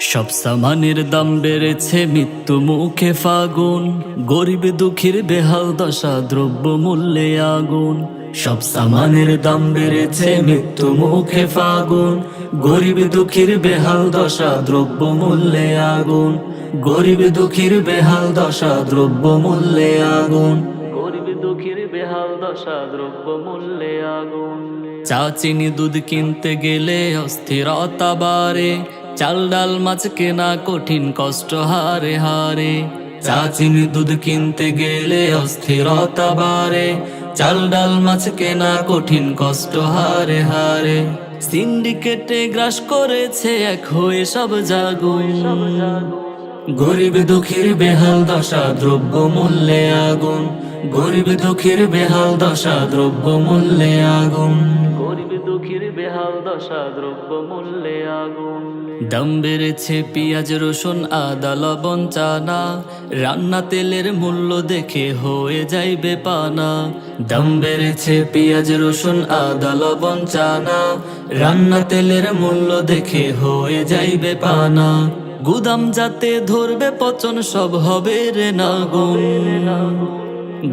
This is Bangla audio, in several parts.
সব সামানের দাম বেড়েছে মৃত্যু মুখে ফাগুন। গরিব দুঃখীর বেহাল দশা দ্রব্য মূল্যে আগুন। সব সামানের দাম বেড়েছে মৃত্যু মুখে ফাগুন। গরিব দুঃখীর বেহাল দশা দ্রব্য মূল্যে আগুন। গরিব দুঃখীর বেহাল দশা দ্রব্য মূল্যে আগুন। গরিব দুঃখীর বেহাল দশা দ্রব্য মূল্যে আগুন। চা চিনি দুধ কিনতে গেলে অস্থিরতা বাড়ে। চাল ডাল মাছ কেনা কঠিন কষ্ট, হারে হারে। চা চিনি দুধ কিনতে গেলে অস্থিরতা বাড়ে। চাল ডাল মাছ কেনা কঠিন কষ্ট, হারে হারে। সিন্ডিকেটে গ্রাস করেছে এক হয়ে সব জাগুন। গরিব দুঃখীর বেহাল দশা দ্রব্য মূল্যে আগুন। গরিব দুঃখীর বেহাল দশা দ্রব্য মূল্যে আগুন। দশা বেড়েছে পেঁয়াজ, রসুন, আদা, লবণ, চানা। রান্না তেলের মূল্য দেখে হয়ে যাইবে পানা দাম বেড়েছে পেঁয়াজ, রসুন, আদা, লবণ, চানা। রান্না তেলের মূল্য দেখে হয়ে যাইবে পানা গুদাম যাতে ধরবে, পচন সব হবে রে না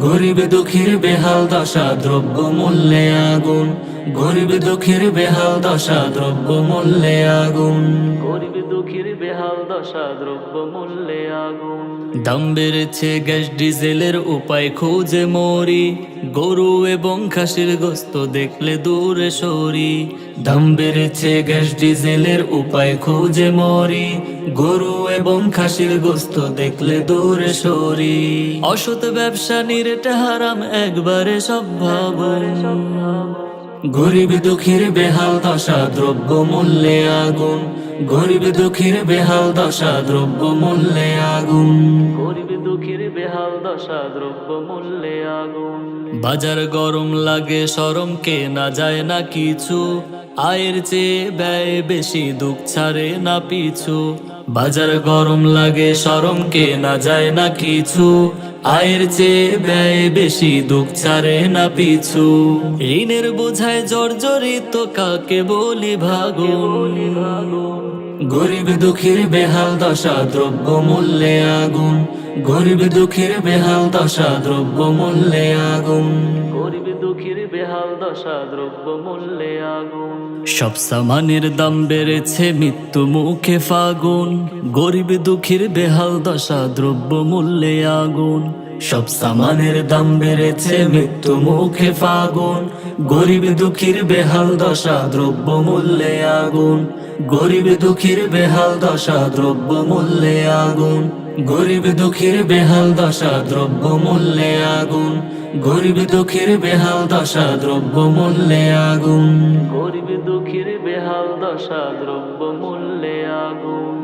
গরিব দুঃখীর বেহাল দশা দ্রব্য মূল্যে আগুন। গরিব দুঃখীর বেহাল দশা দ্রব্য মূল্যে আগুন। গরিব দুঃখীর বেহাল দশা দ্রব্য মূল্যে আগুন। দাম বেড়েছে গ্যাস ডিজেলের উপায় খুঁজে মরি। গরু এবং খাসির গোস্ত দেখলে দূরে সরি। দাম বেড়েছে গ্যাস ডিজেলের উপায় খুঁজে মরি। গরু এবং খাসির গোস্ত দেখলে দূরে সরি। অসৎ ব্যবসা নিরেটা হারাম একবারে সব ভাবন। গরিব দুঃখীর বেহাল দশা দ্রব্য মূল্যে আগুন। গরিব দুঃখীর বেহাল দশা দ্রব্য মূল্যে আগুন। গরিব দুঃখীর বেহাল দশা দ্রব্য মূল্যে আগুন। বাজার গরম লাগে সরম কে না যায় না কিছু। আয়ের চেয়ে ব্যয় বেশি দুঃখ ছাড়ে না পিছু। বাজার গরম লাগে, সরম কে না যায় না কিছু। আয়ের চেয়ে ব্যয় বেশি, দুঃখ ছাড়ে না পিছু। ঋণের বোঝায় জর্জরিত কাকে বলি ভাগুন? গরিব দুঃখীর বেহাল দশা দ্রব্য মূল্যে আগুন। গরিব দুঃখীর বেহাল দশা দ্রব্য মূল্যে আগুন। গরিব দুঃখীর বেহাল দশা দ্রব্য মূল্যে আগুন। সব সামানের দাম বেড়েছে মৃত্যু মুখে ফাগুন। গরিব দুঃখীর বেহাল দশা দ্রব্য মূল্যে আগুন। সব সামানের দাম বেড়েছে মৃত্যু মুখে ফাগুন। গরিব দুঃখীর বেহাল দশা দ্রব্য মূল্যে আগুন। গরিব দুঃখীর বেহাল দশা দ্রব্য মূল্যে আগুন। গরিব দুঃখীর বেহাল দশা দ্রব্য মূল্যে আগুন। গরিব দুঃখীর বেহাল দশা দ্রব্য মূল্যে আগুন। গরিব দুঃখীর বেহাল দশা দ্রব্য মূল্যে আগুন।